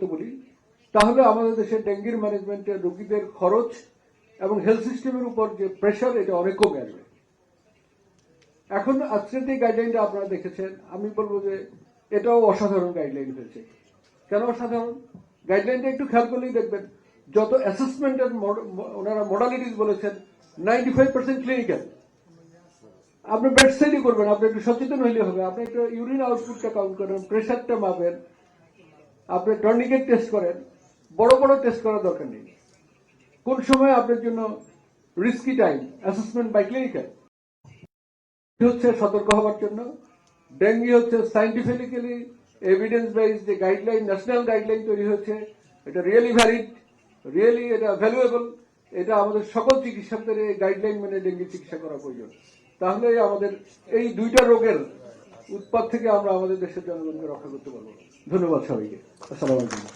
করতে বলি, তাহলে আমাদের দেশে ডেঙ্গির ম্যানেজমেন্টে রোগীদের খরচ এবং হেলথ সিস্টেমের উপর যে প্রেশার এটা অনেক কমে আসবে। এখন আজকের যে গাইডলাইনটা আপনারা দেখেছেন, আমি বলব যে এটাও অসাধারণ গাইডলাইন হয়েছে। কেন অসাধারণ? গাইডলাইনটা একটু খেয়াল করলেই দেখবেন, যত অ্যাসেসমেন্টের ওনারা মডালিটিস বলেছেন নাইনটি ফাইভ পার্সেন্ট ক্লিনিক্যাল আপনি বেড সাইডই করবেন, আপনি একটু সচেতন হইলে হবে, আপনি একটু ইউরিন আউটপুটটা কাউন্ট করেন প্রেশারটা মাপেন আপনি টর্নিকেট টেস্ট করেন, বড় বড় টেস্ট করার দরকার নেই। কোন সময় আপনার জন্য risky time assessment by clinical হচ্ছে সতর্ক হওয়ার জন্য। ডেঙ্গি হচ্ছে সাইন্টিফিক্যালি এভিডেন্স বেস যে গাইডলাইন ন্যাশনাল গাইডলাইন তৈরি হয়েছে, এটা রিয়েলি ভ্যালিড রিয়েলি এটা ভ্যালুয়েবল এটা আমাদের সকল চিকিৎসকদের এই গাইডলাইন মেনে ডেঙ্গি চিকিৎসা করা প্রয়োজন। তাহলে আমাদের এই দুইটা রোগের উৎপাদ থেকে আমরা আমাদের দেশের জনগণকে রক্ষা করতে পারব। ধন্যবাদ সবাইকে। আসসালামু আলাইকুম।